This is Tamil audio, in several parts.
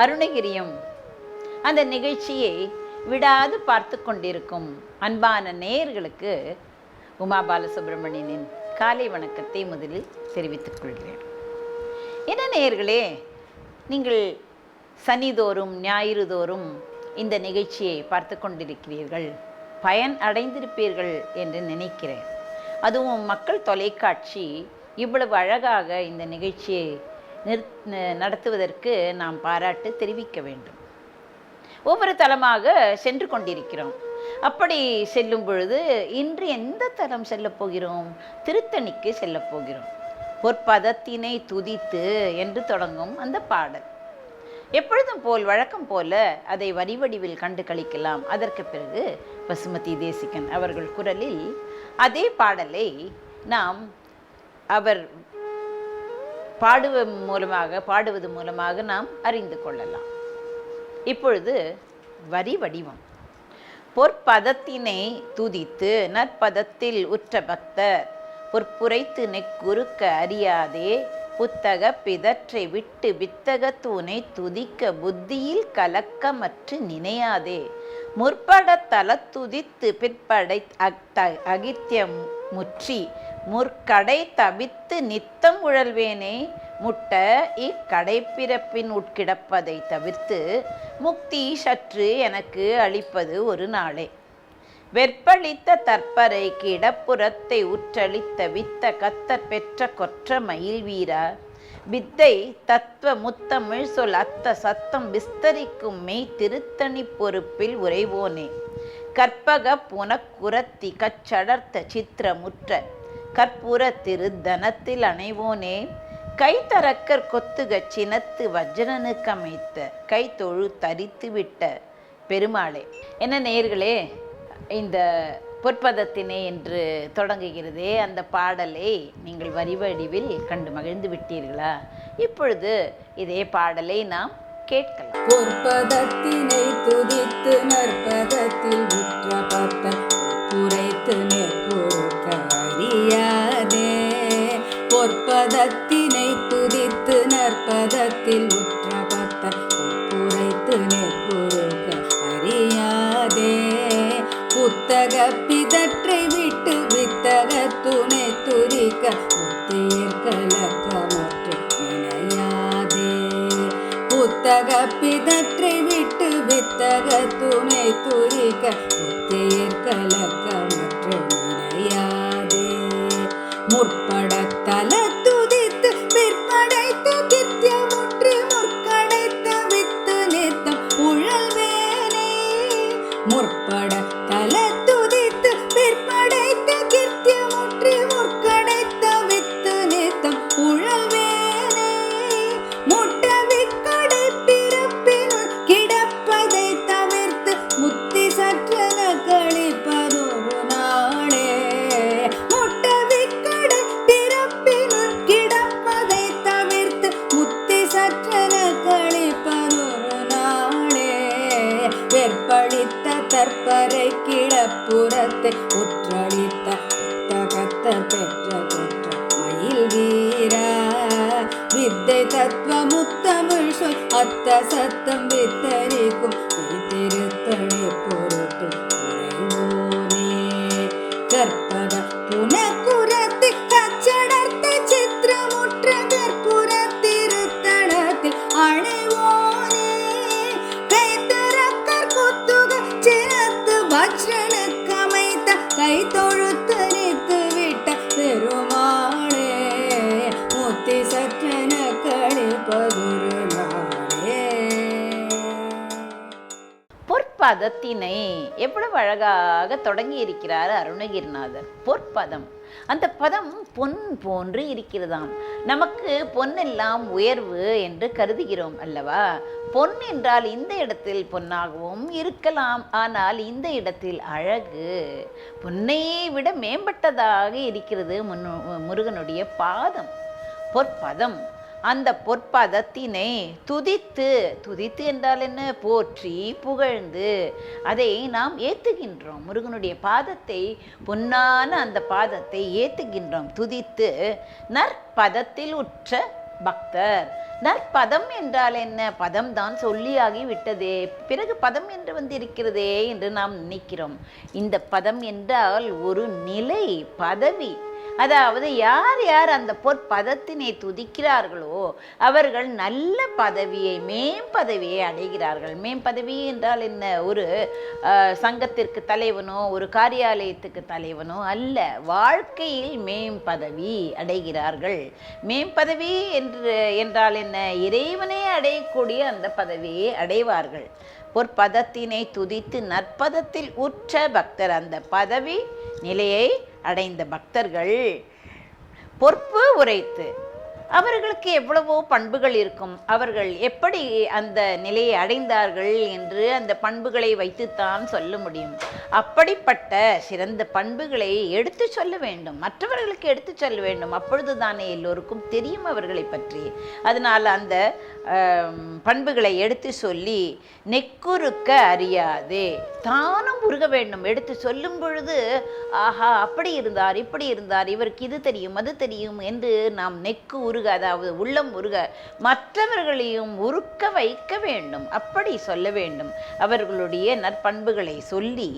அருணகிரியும் அந்த நிகழ்ச்சியை விடாது பார்த்து கொண்டிருக்கும் அன்பான நேயர்களுக்கு உமா பாலசுப்ரமணியனின் காலை வணக்கத்தை முதலில் தெரிவித்துக் கொள்கிறேன். என்ன நேயர்களே நீங்கள் சனிதோறும் ஞாயிறுதோறும் இந்த நிகழ்ச்சியை பார்த்து கொண்டிருக்கிறீர்கள். பயன் அடைந்திருப்பீர்கள் என்று நினைக்கிறேன். அதுவும் மக்கள் தொலைக்காட்சி இவ்வளவு அழகாக இந்த நிகழ்ச்சியை நடத்துவதற்கு நாம் பாராட்டு தெரிவிக்க வேண்டும். ஒவ்வொரு தலமாக சென்று கொண்டிருக்கிறோம். அப்படி செல்லும் பொழுது இன்று எந்த தலம் செல்லப் போகிறோம்? திருத்தணிக்கு செல்லப் போகிறோம். பொற்பதத்தினை துதித்து என்று தொடங்கும் அந்த பாடல். எப்பொழுதும் போல் வழக்கம் போல அதை வரி வடிவில் கண்டு கழிக்கலாம் அதற்கு பிறகு பசுமதி தேசிகன் அவர்கள் குரலில் அதே பாடலை நாம் அவர் பாடுவ மூலமாக பாடுவது மூலமாக நாம் அறிந்து கொள்ளலாம். இப்பொழுது வரி வடிவம். பொற்பதத்தினை துதித்து நற்பதத்தில் உற்ற பக்தர் பொற்புரைத்து நெக்குறுக்க அறியாதே புத்தக பிதற்றை விட்டு வித்தக தூணை துதிக்க புத்தியில் கலக்கமற்று நினையாதே. முற்பட தலத்துதித்து பிற்படை அக்- அகித்யம் முற்றி. முற்கடை தவித்து நித்தம் உழல்வேனே முட்ட இக்கடைப்பிறப்பின் உட்கிடப்பதை தவிர்த்து முக்தி சற்று எனக்கு அளிப்பது ஒரு நாளே. வெற்பளித்த தற்பரை கிடப்புறத்தை உற்றளித்த வித்த கத்தர் பெற்ற கொற்ற மயில் வீரா வித்தை தத்துவ முத்தமிழ் சொல் அத்த சத்தம் விஸ்தரிக்கும் மெய் திருத்தணி பொறுப்பில் உறைவோனே. கற்பக புனக்குரத்தி கச்சடர்த்த சித்திரமுற்ற கற்பூர திருத்தனத்தில் அணைவோனே கைத்தரக்கர் கொத்துக சினத்து வஜ்ரனுக்கு அமைத்த கை தொழு தரித்து விட்ட பெருமாளே. என்ன நேர்களே இந்த பொற்பதத்தினை என்று தொடங்குகிறதே அந்த பாடலை நீங்கள் வரிவடிவில் கண்டு மகிழ்ந்து விட்டீர்களா? இப்பொழுது இதே பாடலை நாம் கேட்கலாம். பொற்பதத்தினை துதித்து நற்பதத்தில் உற்ற பத்தர் குறைத்து நெற்குறுக்க அறியாதே பொற்பதத்தினை துதித்து நற்பதத்தில் உற்ற பத்தர் குறைத்து நெற்பொருக்க அறியாதே புத்தக பிதற்றை விட்டு வித்தக துணை துரிக்க முத்தியர் கலக்கமற்று புத்தக பிதற்றை விட்டு வித்தக துணை துரிக்க முத்தியர் பொற்பதத்தினை எவ்வளவு அழகாக தொடங்கி இருக்கிறார் அருணகிரிநாதர். பொற்பதம். அந்த பதம் பொன் போன்று இருக்கிறதாம். நமக்கு பொன்னெல்லாம் உயர்வு என்று கருதுகிறோம் அல்லவா? பொன் என்றால் இந்த இடத்தில் பொன்னாகவும் இருக்கலாம். ஆனால் இந்த இடத்தில் அழகு பொன்னையே விட மேம்பட்டதாக இருக்கிறது முன் முருகனுடைய பாதம். பொற்பதம். அந்த பொற்பதத்தினை துதித்து துதித்து என்றால் என்ன? போற்றி புகழ்ந்து அதை நாம் ஏற்றுகின்றோம் முருகனுடைய பாதத்தை பொன்னான அந்த பாதத்தை ஏற்றுகின்றோம் துதித்து நற்பதத்தில் உற்ற பக்தர். நற்பதம் என்றால் என்ன? பதம் தான் சொல்லியாகி விட்டதே. பிறகு பதம் என்று வந்து இருக்கிறதே என்று நாம் நினைக்கிறோம். இந்த பதம் என்றால் ஒரு நிலை பதவி. அதாவது யார் யார் அந்த பொற்பதத்தினை துதிக்கிறார்களோ அவர்கள் நல்ல பதவியை மேம்பதவியை அடைகிறார்கள். மேம்பதவி என்றால் என்ன? ஒரு சங்கத்திற்கு தலைவனோ ஒரு காரியாலயத்துக்கு தலைவனோ அல்ல வாழ்க்கையில் மேம்பதவி அடைகிறார்கள். மேம்பதவி என்று என்றால் என்ன? இறைவனை அடையக்கூடிய அந்த பதவியை அடைவார்கள். பொற்பதத்தினை துதித்து நற்பதத்தில் உற்ற பக்தர் அந்த பதவி நிலையை அடைந்த பக்தர்கள் பொறுப்பு உரைத்து அவர்களுக்கு எவ்வளவோ பண்புகள் இருக்கும். அவர்கள் எப்படி அந்த நிலையை அடைந்தார்கள் என்று அந்த பண்புகளை வைத்துத்தான் சொல்ல முடியும். அப்படிப்பட்ட சிறந்த பண்புகளை எடுத்து சொல்ல வேண்டும். மற்றவர்களுக்கு எடுத்து சொல்ல வேண்டும். அப்பொழுது தானே எல்லோருக்கும் தெரியும் அவர்களை பற்றி. அதனால் அந்த பண்புகளை எடுத்து சொல்லி நெக்குறுக்க அறியாதே. தானும் உருக வேண்டும். எடுத்து சொல்லும் பொழுது ஆஹா அப்படி இருந்தார் இப்படி இருந்தார். இவருக்கு இது தெரியும் அது தெரியும் என்று நாம் நெக்கு உருக அதாவது உள்ளம் உருக மற்றவர்களையும் உருக்க வைக்க வேண்டும். அப்படி சொல்ல வேண்டும். அவர்களுடைய நற்பண்புகளை சொல்லி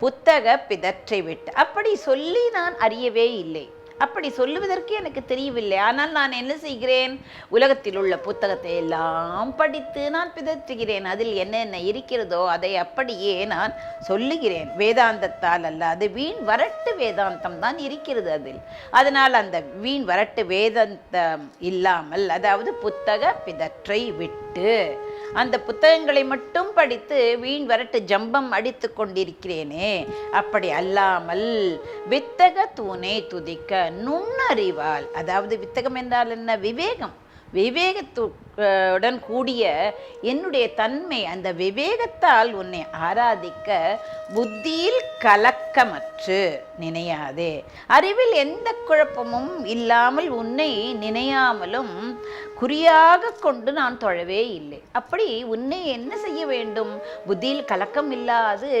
புத்தக பிதற்றை விட்டு அப்படி சொல்லி நான் அறியவே இல்லை. அப்படி சொல்லுவதற்கு எனக்கு தெரியவில்லை. ஆனால் நான் என்ன செய்கிறேன்? உலகத்தில் உள்ள புத்தகத்தை எல்லாம் படித்து நான் பிதற்றுகிறேன். அதில் என்னென்ன இருக்கிறதோ அதை அப்படியே நான் சொல்லுகிறேன். வேதாந்தத்தால் அல்ல அது வீண் வரட்டு வேதாந்தம் தான் இருக்கிறது அதில். அதனால் அந்த வீண் வரட்டு வேதாந்தம் இல்லாமல் அதாவது புத்தக பிதற்றை விட்டு அந்த புத்தகங்களை மட்டும் படித்து வீண் வரட்டு ஜம்பம் அடித்து கொண்டிருக்கிறேனே. அப்படி அல்லாமல் வித்தக தூணை துதிக்க நுண்ணறிவால் அதாவது வித்தகம் என்றால் என்ன? விவேகம். விவேகத்துடன் கூடிய என்னுடைய தன்மை அந்த விவேகத்தால் உன்னை ஆராதிக்க புத்தியில் கலக்கமற்று நினையாதே. அறிவில் எந்த குழப்பமும் இல்லாமல் உன்னை நினையாமலும் குறியாக கொண்டு நான் தொழவே இல்லை. அப்படி உன்னை என்ன செய்ய வேண்டும்? புத்தியில் கலக்கம் இல்லாது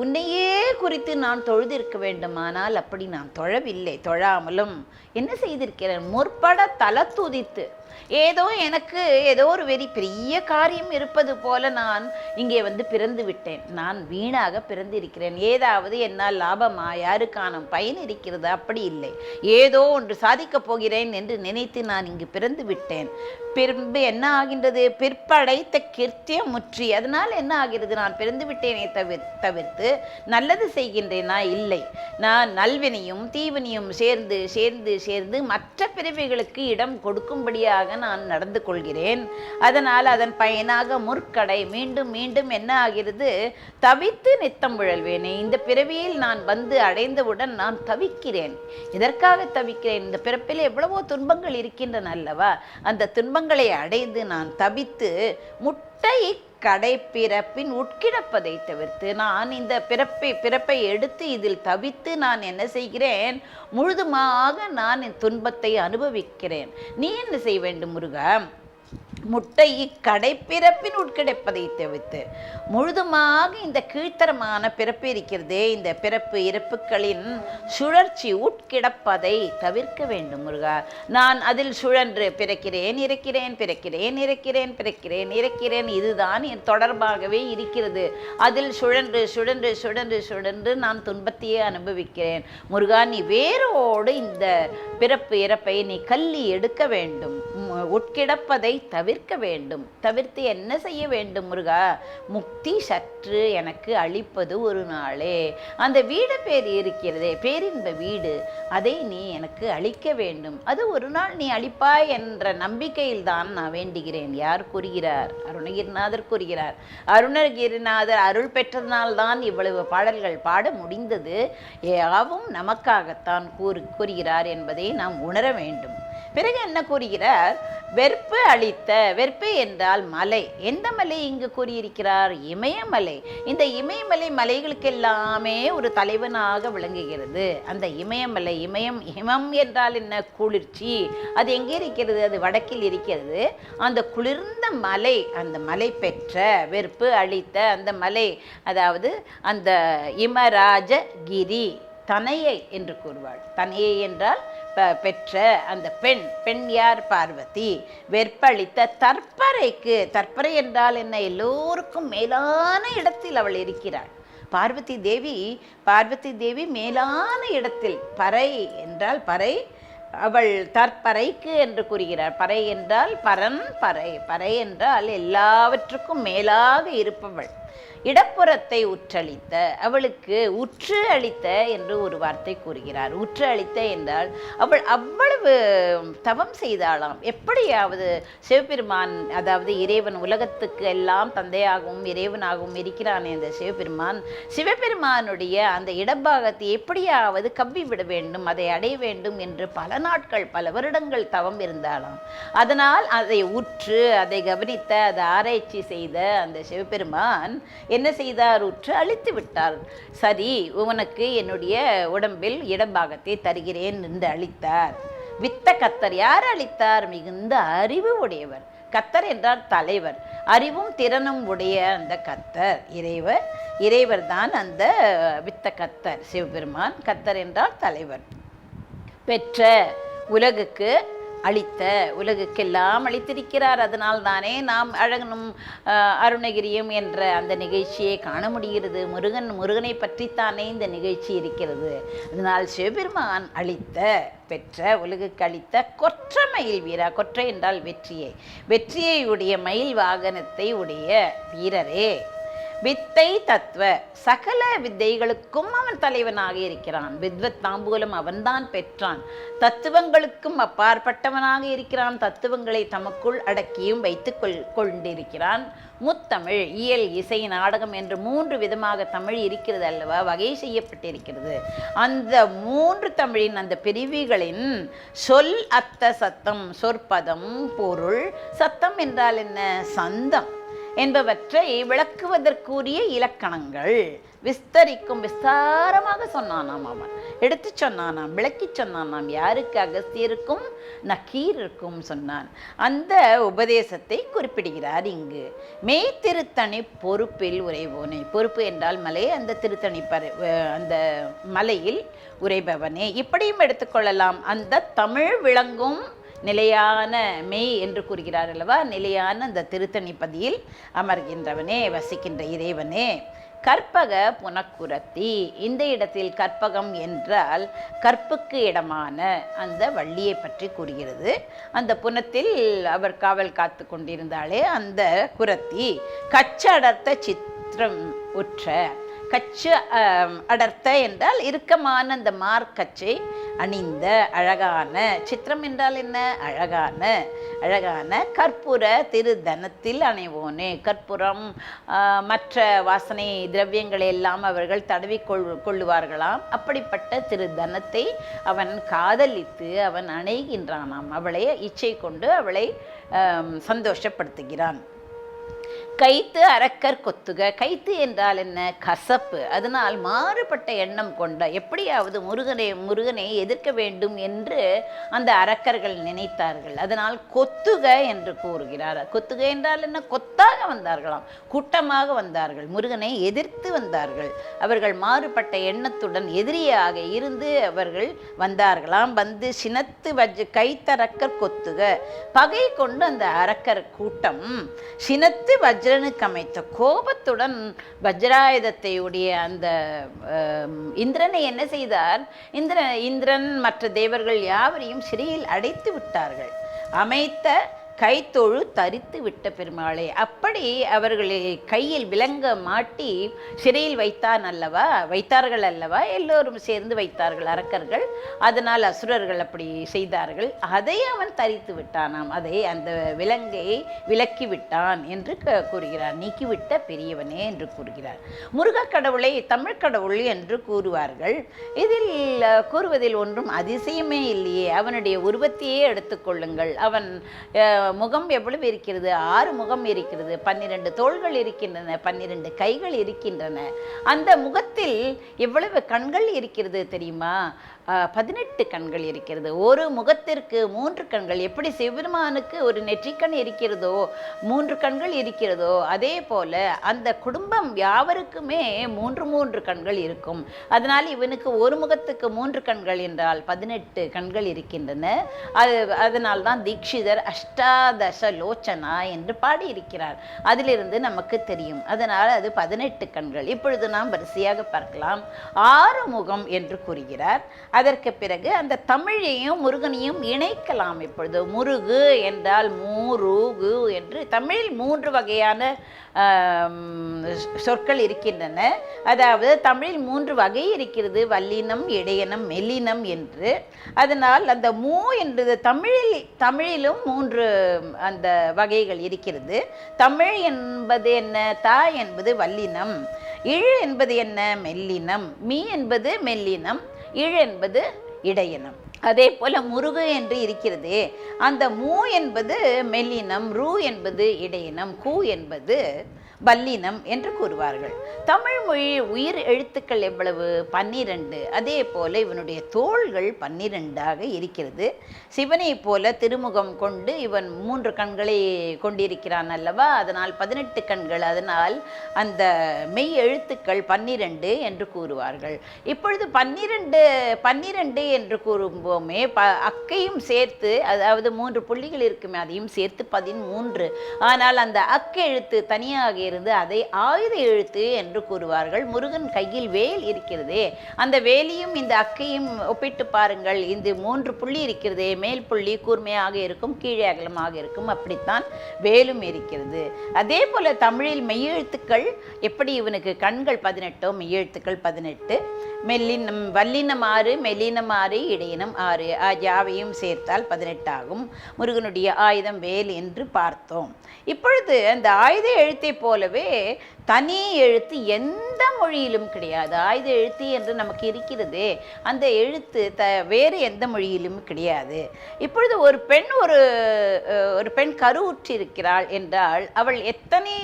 உன்னையே குறித்து நான் தொழுதிருக்க வேண்டுமானால் அப்படி நான் தொழவில்லை தொழாமலும். என்ன செய்திருக்கிறேன் முற்பட தல துதித்து ஏதோ எனக்கு ஏதோ ஒரு வெறி பெரிய காரியம் இருப்பது போல நான் இங்கே வந்து பிறந்து விட்டேன். நான் வீணாக பிறந்திருக்கிறேன். ஏதாவது என்னால் லாபமா யாருக்கான பயன் இருக்கிறது அப்படி இல்லை. ஏதோ ஒன்று சாதிக்கப் போகிறேன் என்று நினைத்து நான் இங்கு பிறந்து விட்டேன். பின்பு என்ன ஆகின்றது? பிற்படைத்த கிருத்தியம் முற்றி. அதனால் என்ன ஆகிறது? நான் பிறந்து விட்டேனே தவிர தவிர்த்து நல்லது செய்கின்றேனா? இல்லை. நான் நல்வினையும் தீவினையும் சேர்ந்து சேர்ந்து சேர்ந்து மற்ற பிறவிகளுக்கு இடம் கொடுக்கும்படியாக நான் நடந்து கொள்கிறேன். அதனால் அதன் பயனாக முற்கடை மீண்டும் மீண்டும் என்ன ஆகிறது? தவித்து நித்தம் இந்த பிறவியில் நான் வந்து அடைந்தவுடன் நான் தவிக்கிறேன். இதற்காக தவிக்கிறேன்? இந்த பிறப்பில் எவ்வளவோ துன்பங்கள் இருக்கின்றன அல்லவா? அந்த துன்பங்களை அடைந்து நான் தவித்து முட்டை கடைப்பிறப்பின் உட்கிடப்பதை தவிர்த்து நான் இந்த பிறப்பை பிறப்பை எடுத்து இதில் தவித்து நான் என்ன செய்கிறேன்? முழுதுமாக நான் என் துன்பத்தை அனுபவிக்கிறேன். நீ என்ன செய்ய வேண்டும் முருகா? முட்டை கடைப்பிறப்பின் உட்கிடைப்பதை தவிர்த்து முழுதுமாக இந்த கீழ்த்தரமான பிறப்பு இருக்கிறதே இந்த பிறப்பு இறப்புகளின் சுழற்சி உட்கிடப்பதை தவிர்க்க வேண்டும் முருகா. நான் அதில் சுழன்று பிறக்கிறேன் இறக்கிறேன் பிறக்கிறேன் இறக்கிறேன் பிறக்கிறேன் இறக்கிறேன். இதுதான் என் தொடர்பாகவே இருக்கிறது. அதில் சுழன்று சுழன்று சுழன்று சுழன்று நான் துன்பத்தையே அனுபவிக்கிறேன். முருகா நீ வேரோடு இந்த பிறப்பு இறப்பை நீ கல்லி எடுக்க வேண்டும். உட்கிடப்பதை தவிர தவிர்க்க வேண்டும். தவிர்த்து என்ன செய்ய வேண்டும் முருகா? முக்தி சற்று எனக்கு அளிப்பது ஒரு நாளே. அந்த வீடு பேர் இருக்கிறதே பேரின்ப வீடு. அதை நீ எனக்கு அளிக்க வேண்டும். அது ஒரு நாள் நீ அளிப்பாய் என்ற நம்பிக்கையில் தான் நான் வேண்டுகிறேன் யார் கூறுகிறார்? அருணகிரிநாதர் கூறுகிறார். அருணகிரிநாதர் அருள் பெற்றதனால்தான் இவ்வளவு பாடல்கள் பாட முடிந்தது. யாவும் நமக்காகத்தான் கூறு கூறுகிறார் என்பதை நாம் உணர வேண்டும். பிறகு என்ன கூறுகிறார்? வெறுப்பு அளித்த வெறுப்பு என்றால் மலை. எந்த மலை இங்கு கூறியிருக்கிறார்? இமயமலை. இந்த இமயமலை மலைகளுக்கு எல்லாமே ஒரு தலைவனாக விளங்குகிறது. அந்த இமயமலை இமயம் இமம் என்றால் என்ன? குளிர்ச்சி. அது எங்கே இருக்கிறது? அது வடக்கில் இருக்கிறது. அந்த குளிர்ந்த மலை அந்த மலை பெற்ற வெறுப்பு அளித்த அந்த மலை அதாவது அந்த இமராஜகிரி தனையை என்று கூறுவாள். தனையை என்றால் பெற்ற அந்த பெண் பெண் யார் பார்வதி? வெற்பளித்த தற்பறைக்கு தற்பறை என்றால் என்ன? எல்லோருக்கும் மேலான இடத்தில் அவள் இருக்கிறாள். பார்வதி தேவி பார்வதி தேவி மேலான இடத்தில் பறை என்றால் பறை அவள் தற்பறைக்கு என்று கூறுகிறார் பறை என்றால் பரன் பறை பறை என்றால் எல்லாவற்றுக்கும் மேலாக இருப்பவள். இடப்புறத்தை உற்றளித்த அவளுக்கு உற்று அளித்த என்று ஒரு வார்த்தை கூறுகிறார். உற்று அளித்த என்றால் அவள் அவ்வளவு தவம் செய்தாளாம். எப்படியாவது சிவபெருமான் அதாவது இறைவன் உலகத்துக்கு எல்லாம் தந்தையாகவும் இறைவனாகவும் இருக்கிறான் இந்த சிவபெருமான் சிவபெருமானுடைய அந்த இடப்பாகத்தை எப்படியாவது கவ்வி விட வேண்டும் அதை அடைய வேண்டும் என்று பல நாட்கள் பல வருடங்கள் தவம் இருந்தாளாம். அதனால் அதை உற்று அதை கவனித்த அதை ஆராய்ச்சி செய்த அந்த சிவபெருமான் என்ன செய்தார் உற்று அழித்து விட்டார். சரி உனக்கு என்னுடைய உடம்பில் இடம்பாகத்தை தருகிறேன் என்று அளித்தார் வித்த கத்தர் யார் அளித்தார் மிகுந்த அறிவு உடையவர். கத்தர் என்றார் தலைவர். அறிவும் திறனும் உடைய அந்த கத்தர். இறைவர் இறைவர் தான் அந்த வித்த கத்தர். சிவபெருமான் கத்தர் என்றால் தலைவர். பெற்ற உலகுக்கு அளித்த உலகுக்கெல்லாம் அளித்திருக்கிறார். அதனால் தானே நாம் அழகனும் அருணகிரியும் என்ற அந்த நிகழ்ச்சியை காண முடிகிறது. முருகன் முருகனை பற்றித்தானே இந்த நிகழ்ச்சி இருக்கிறது. அதனால் சிவபெருமான் அளித்த பெற்ற உலகுக்கு அளித்த கொற்ற மயில் வீரா கொற்றை என்றால் வெற்றியை. வெற்றியை உடைய மயில் வாகனத்தை உடைய வீரரே. வித்தை தத்துவ. சகல வித்தைகளுக்கும் அவன் தலைவனாக இருக்கிறான். வித்வத் தாம்பூலம் அவன்தான் பெற்றான். தத்துவங்களுக்கும் அப்பாற்பட்டவனாக இருக்கிறான். தத்துவங்களை தமக்குள் அடக்கியும் வைத்து கொள் கொண்டிருக்கிறான். முத்தமிழ் இயல் இசை நாடகம் என்று மூன்று விதமாக தமிழ் இருக்கிறது அல்லவா? வகை செய்யப்பட்டிருக்கிறது. அந்த மூன்று தமிழின் அந்த பிரிவுகளின் சொல் அத்த சத்தம் சொற்பதம் பொருள். சத்தம் என்றால் என்ன? சந்தம். என்பவற்றை விளக்குவதற்குரிய இலக்கணங்கள். விஸ்தரிக்கும் விஸ்தாரமாக சொன்னானாம் அவன். எடுத்து சொன்னானாம் விளக்கி சொன்னானாம் யாருக்கு அகஸ்தியருக்கும் நக்கீருக்கும் சொன்னான். அந்த உபதேசத்தை குறிப்பிடுகிறார் இங்கு. மெய் திருத்தணி பொறுப்பில் உரைவோனே பொறுப்பு என்றால் மலை அந்த திருத்தணி பர அந்த மலையில் உரைபவனே இப்படியும் எடுத்துக்கொள்ளலாம் அந்த தமிழ் விளங்கும் நிலையான மெய் என்று கூறுகிறார் அல்லவா? நிலையான அந்த திருத்தணிப்பதியில் அமர்கின்றவனே வசிக்கின்ற இறைவனே. கற்பக புனக்குரத்தி. இந்த இடத்தில் கற்பகம் என்றால் கற்புக்கு இடமான அந்த வள்ளியை பற்றி கூறுகிறது. அந்த புனத்தில் அவர் காவல் காத்து கொண்டிருந்தாலே அந்த குரத்தி கச்சடர்த்த சித்திரம் உற்ற கச்சு அடர்த்த என்றால் இறுக்கமான அந்த மார்க்கச்சை அணிந்த அழகான சித்திரம் என்றால் என்ன? அழகான அழகான கற்பூர திருதனத்தில் அணைவோனே. கற்பூரம் மற்ற வாசனை திரவியங்களை எல்லாம் அவர்கள் தடவி கொள் கொள்ளுவார்களாம். அப்படிப்பட்ட திருதனத்தை அவன் காதலித்து அவன் அணைகின்றானாம். அவளை இச்சை கொண்டு அவளை சந்தோஷப்படுத்துகிறான். கைத்து அரக்கர் கொத்துக. கைத்து என்றால் என்ன? கசப்பு. அதனால் மாறுபட்ட எண்ணம் கொண்ட எப்படியாவது முருகனை முருகனை எதிர்க்க வேண்டும் என்று அந்த அரக்கர்கள் நினைத்தார்கள். அதனால் கொத்துக என்று கூறுகிறார். கொத்துக என்றால் என்ன? கொத்தாக வந்தார்களாம். கூட்டமாக வந்தார்கள். முருகனை எதிர்த்து வந்தார்கள். அவர்கள் மாறுபட்ட எண்ணத்துடன் எதிரியாக இருந்து அவர்கள் வந்தார்களாம். வந்து சினத்து வஜ் கைத்தரக்கர் கொத்துக. பகை கொண்டு அந்த அரக்கர் கூட்டம் சினத்து வஜ்ரனுக்கு அமைத்த கோபத்துடன் வஜ்ராயுதத்தை உடைய அந்த இந்திரனை என்ன செய்தார்? இந்திர இந்திரன் மற்ற தேவர்கள் யாவரையும் சிறையில் அடைத்து விட்டார்கள். அமைத்த கைத்தொழு தரித்து விட்ட பெருமாளே. அப்படி அவர்களை கையில் விலங்க மாட்டி சிறையில் வைத்தான் அல்லவா? வைத்தார்கள் அல்லவா? எல்லோரும் சேர்ந்து வைத்தார்கள் அரக்கர்கள். அதனால் அசுரர்கள் அப்படி செய்தார்கள். அதை அவன் தரித்து விட்டானாம். அதை அந்த விலங்கை விலக்கி விட்டான் என்று கூறுகிறார். நீக்கிவிட்ட பெரியவனே என்று கூறுகிறார். முருகக் கடவுளை தமிழ் கடவுள் என்று கூறுவார்கள். இதில் கூறுவதில் ஒன்றும் அதிசயமே இல்லையே. அவனுடைய உருவத்தையே எடுத்துக்கொள்ளுங்கள் அவன் முகம் எவ்வளவு இருக்கிறது? ஆறு முகம் இருக்கிறது. பன்னிரண்டு தோள்கள் இருக்கின்றன பன்னிரண்டு கைகள் இருக்கின்றன. அந்த முகத்தில் எவ்வளவு கண்கள் இருக்கிறது தெரியுமா? பதினெட்டு கண்கள் இருக்கிறது. ஒரு முகத்திற்கு மூன்று கண்கள். எப்படி சிவபெருமானுக்கு ஒரு நெற்றிக்கண் இருக்கிறதோ மூன்று கண்கள் இருக்கிறதோ அதே போல அந்த குடும்பம் யாவருக்குமே மூன்று மூன்று கண்கள் இருக்கும். அதனால் இவனுக்கு ஒரு முகத்துக்கு மூன்று கண்கள் என்றால் பதினெட்டு கண்கள் இருக்கின்றன. அது அதனால் தான் அஷ்டா தச லோச்சனா என்று பாடியிருக்கிறார். அதிலிருந்து நமக்கு தெரியும். அதனால் அது பதினெட்டு கண்கள். இப்பொழுது நாம் வரிசையாக பார்க்கலாம். ஆறு முகம் என்று கூறுகிறார். அதற்கு பிறகு அந்த தமிழையும் முருகனையும் இணைக்கலாம் இப்பொழுது. முருகு என்றால் மூருகு என்று தமிழில் மூன்று வகையான சொற்கள் இருக்கின்றன. அதாவது தமிழில் மூன்று வகை இருக்கிறது. வல்லினம் இடையனம் மெல்லினம் என்று. அதனால் அந்த மூ என்றது தமிழில் தமிழிலும் மூன்று அந்த வகைகள் இருக்கிறது. தமிழ் என்பது என்ன? தா என்பது வல்லினம். இழு என்பது என்ன? மெல்லினம். மீ என்பது மெல்லினம். இழு என்பது இடையினம். அதே போல முருகு என்று இருக்கிறது. அந்த மூ என்பது மெல்லினம். ரூ என்பது இடையினம். கூ என்பது வல்லினம் என்று கூறுவார்கள். தமிழ் மொழி உயிர் எழுத்துக்கள் எவ்வளவு? பன்னிரண்டு. அதே போல இவனுடைய தோள்கள் பன்னிரெண்டாக இருக்கிறது. சிவனை போல திருமுகம் கொண்டு இவன் மூன்று கண்களை கொண்டிருக்கிறான் அல்லவா? அதனால் பதினெட்டு கண்கள். அதனால் அந்த மெய் எழுத்துக்கள் பன்னிரண்டு என்று கூறுவார்கள். இப்பொழுது பன்னிரண்டு பன்னிரண்டு என்று கூறும்போமே ப அக்கையும் சேர்த்து அதாவது மூன்று புள்ளிகள் இருக்குமே அதையும் சேர்த்து பதிமூன்று ஆனால் அந்த அக்கெழுத்து தனியாக இருந்து அதை ஆயுத எழுத்து என்று கூறுவார்கள். முருகன் கையில் வேல் இருக்கிறதே. அந்த வேலியும் இந்த அக்கையும் ஒப்பிட்டு பாருங்கள். இந்த மூன்று புள்ளி இருக்கிறதே. மேல் புள்ளி கூர்மையாக இருக்கும் கீழே அகலமாக இருக்கும். அப்படித்தான் வேலும் இருக்கிறது. அதே போல தமிழில் மெய்யெழுத்துக்கள் எப்படி இவனுக்கு கண்கள் பதினெட்டோ மெய்யெழுத்துக்கள் பதினெட்டு? மெல்லினம் வல்லினம் ஆறு மெல்லினம் ஆறு இடையினம் ஆறு. ஆகியாவையும் சேர்த்தால் பதினெட்டாகும். முருகனுடைய ஆயுதம் வேல் என்று பார்த்தோம். இப்பொழுது அந்த ஆயுத எழுத்தை போலவே தனி எழுத்து எந்த மொழியிலும் கிடையாது. ஆயுத எழுத்து என்று நமக்கு இருக்கிறது அந்த எழுத்து த வேறு எந்த மொழியிலும் கிடையாது. இப்பொழுது ஒரு பெண் ஒரு ஒரு பெண் கருவுற்றிருக்கிறாள் என்றால் அவள் எத்தனை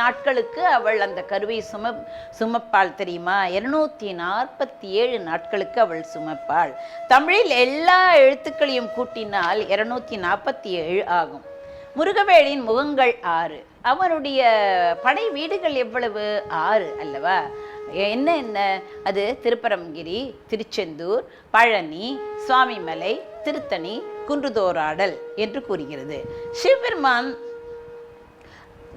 நாட்களுக்கு அவள் அந்த கருவை சும சுமப்பாள் தெரியுமா? இருநூத்தி நாற்பத்தி ஏழு நாட்களுக்கு அவள் சுமப்பாள். தமிழில் எல்லா எழுத்துக்களையும் கூட்டினால் இருநூத்தி நாற்பத்தி ஏழு ஆகும். முருகவேளின் முகங்கள் ஆறு. அவனுடைய படை வீடுகள் எவ்வளவு? ஆறு அல்லவா? என்ன என்ன? அது திருப்பரங்கிரி திருச்செந்தூர் பழனி சுவாமிமலை திருத்தணி குன்றுதோராடல் என்று கூறுகிறது. சிவபெருமான்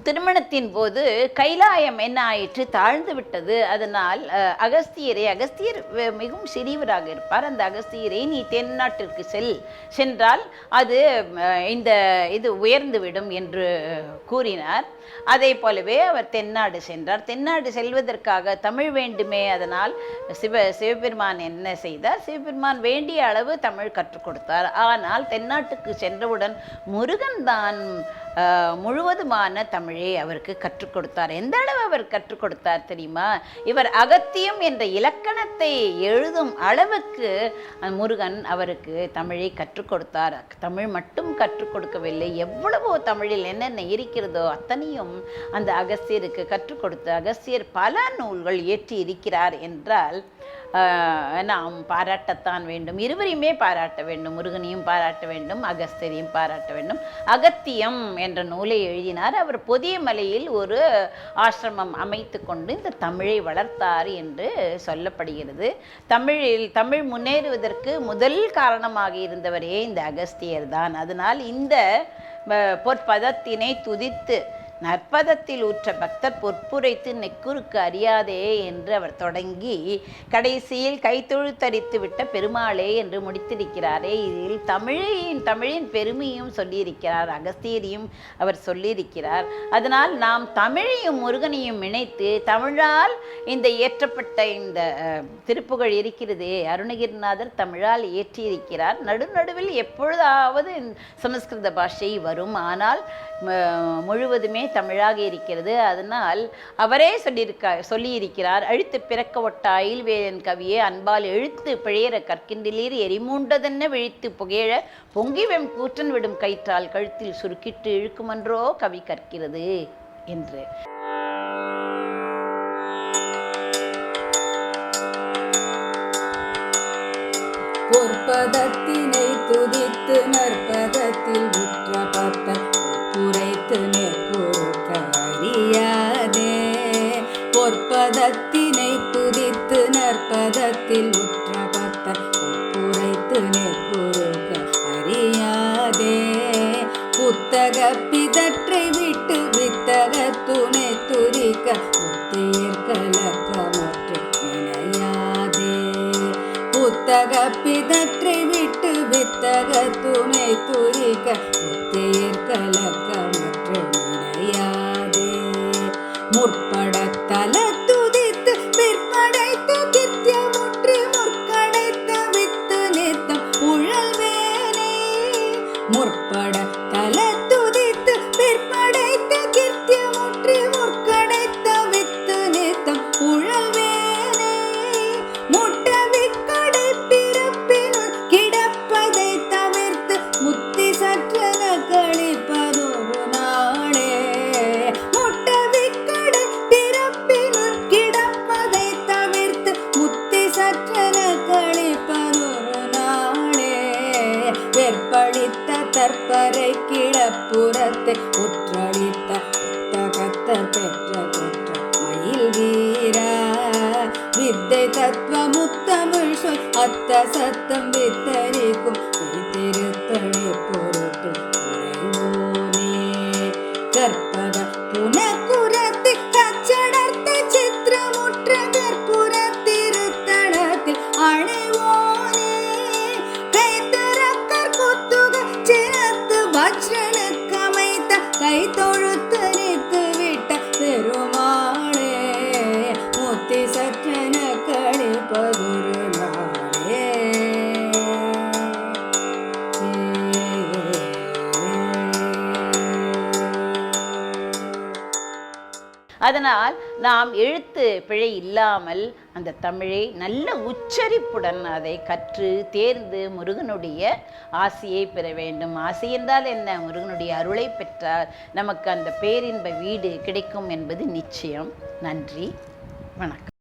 திருமணத்தின் போது கைலாயம் என்ன ஆயிற்று? தாழ்ந்து விட்டது. அதனால் அகஸ்தியரை அகஸ்தியர் மிகவும் சிறியவராக இருப்பார். அந்த அகஸ்தியரை நீ தென்னாட்டிற்கு செல். சென்றால் அது இந்த இது உயர்ந்துவிடும் என்று கூறினார். அதே போலவே அவர் தென்னாடு சென்றார். தென்னாடு செல்வதற்காக தமிழ் வேண்டுமே. அதனால் சிவ சிவபெருமான் என்ன செய்தார்? சிவபெருமான் வேண்டிய அளவு தமிழ் கற்றுக் கொடுத்தார். ஆனால் தென்னாட்டுக்கு சென்றவுடன் முருகன் தான் முழுவதுமான தமிழ் தமிழை அவருக்கு கற்றுக் கொடுத்தார். எந்த அளவு அவர் கற்றுக் கொடுத்தார் தெரியுமா? இவர் அகத்தியம் என்ற இலக்கணத்தை எழுதும் அளவுக்கு முருகன் அவருக்கு தமிழை கற்றுக் கொடுத்தார். தமிழ் மட்டும் கற்றுக் கொடுக்கவில்லை. எவ்வளவோ தமிழில் என்னென்ன இருக்கிறதோ அத்தனையும் அந்த அகஸ்தியருக்கு கற்றுக் கொடுத்து அகஸ்தியர் பல நூல்கள் இயற்றி இருக்கிறார் என்றால் நாம் பாராட்டத்தான் வேண்டும். இருவரையுமே பாராட்ட வேண்டும். முருகனையும் பாராட்ட வேண்டும். அகஸ்தியரையும் பாராட்ட வேண்டும். அகத்தியம் என்ற நூலை எழுதினார். அவர் புதிய மலையில் ஒரு ஆசிரமம் அமைத்து கொண்டு இந்த தமிழை வளர்த்தார் என்று சொல்லப்படுகிறது. தமிழில் தமிழ் முன்னேறுவதற்கு முதல் காரணமாக இருந்தவரே இந்த அகஸ்தியர் தான் அதனால் இந்த பொற்பதத்தினை துதித்து நற்பதத்தில் ஊற்ற பக்தர் பொற்புரைத்து நெக்குருக்கு அறியாதே என்று அவர் தொடங்கி கடைசியில் கைத்தொழுத்தரித்து விட்ட பெருமாளே என்று முடித்திருக்கிறாரே. இதில் தமிழின் தமிழின் பெருமையும் சொல்லியிருக்கிறார் அகஸ்தியரையும் அவர் சொல்லியிருக்கிறார். அதனால் நாம் தமிழையும் முருகனையும் இணைத்து தமிழால் இந்த இயற்றப்பட்ட இந்த திருப்புகழ் இருக்கிறதே அருணகிரிநாதர் தமிழால் இயற்றியிருக்கிறார். நடுநடுவில் எப்பொழுதாவது சமஸ்கிருத பாஷை வரும். ஆனால் முழுவதுமே தமிழாக இருக்கிறது. அதனால் அவரே சொல்லியிருக்கா சொல்லியிருக்கிறார் அழுத்து பிறக்க ஒட்டாயில் அயில்வேலன் கவியே அன்பால் எழுத்து பிழையற கற்கின்றிலீர் எரிமூண்டதென்ன விழித்து புகழ பொங்கிவெம் கூற்றன் விடும் கயிற்றால் கழுத்தில் சுருக்கிட்டு இழுக்குமன்றோ கவி கற்கிறது என்று. பொற்பதத்தினை துதித்து நற்பதத்தில் துணை துரிக்க முத்தியிற் கலக்கமற்று நினையாதே முற்பட தலை முத்தமிழ் சொல் அத்த சத்தம் வித்தரிக்கும் அதனால் நாம் எழுத்து பிழை இல்லாமல் அந்த தமிழை நல்ல உச்சரிப்புடன் அதை கற்று தேர்ந்து முருகனுடைய ஆசையை பெற வேண்டும். ஆசை என்றால் என்ன? முருகனுடைய அருளை பெற்றால் நமக்கு அந்த பேரின்ப வீடு கிடைக்கும் என்பது நிச்சயம். நன்றி. வணக்கம்.